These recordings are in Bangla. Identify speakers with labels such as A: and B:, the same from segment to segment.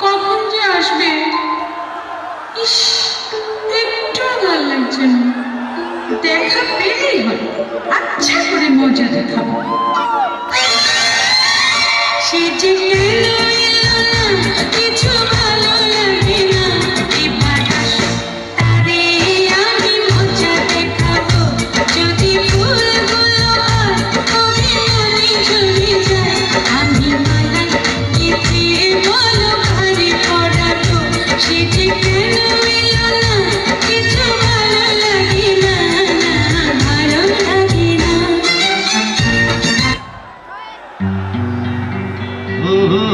A: কখন যে আসবে? ইস, একটু ভালো লাগছে না। দেখা পেলেই হবে আচ্ছা করে মজা দেখাবো। সে যে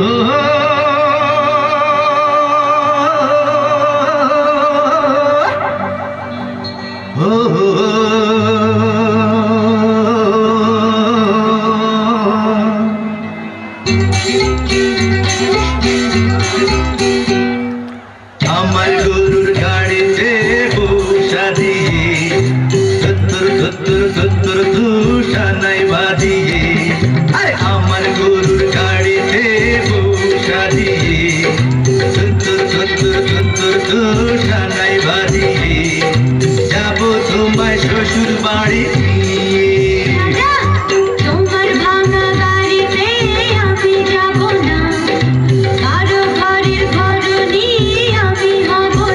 A: oh, oh, oh.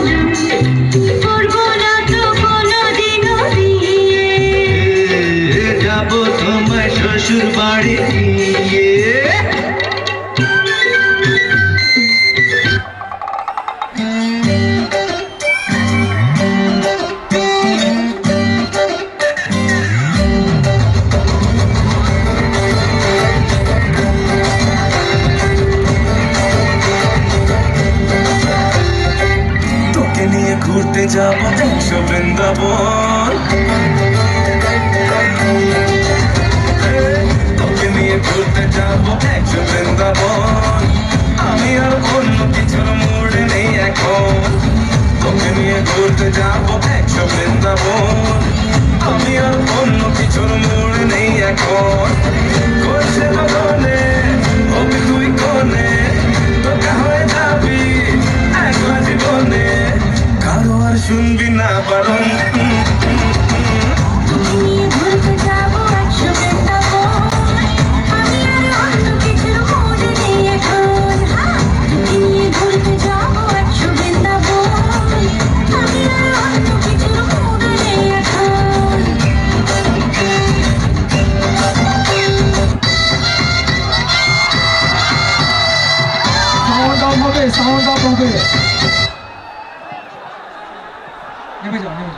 A: না। করব না তো কোনোদিনও বিয়ে।
B: যাব তোমায় শ্বশুর বাড়ি
C: তোকে নিয়ে ঘুরতে যাব একশো বৃন্দাবন। আমি আর অন্য কিছুর মুড়ে নেই এখন। তোকে নিয়ে ঘুরতে যাব একশো বৃন্দাবন। আমি আর অন্য কিছুর মুড়ে নেই এখন
D: সাউন্ড অফ হবে সাউন্ড অফ হবে 你不行你不行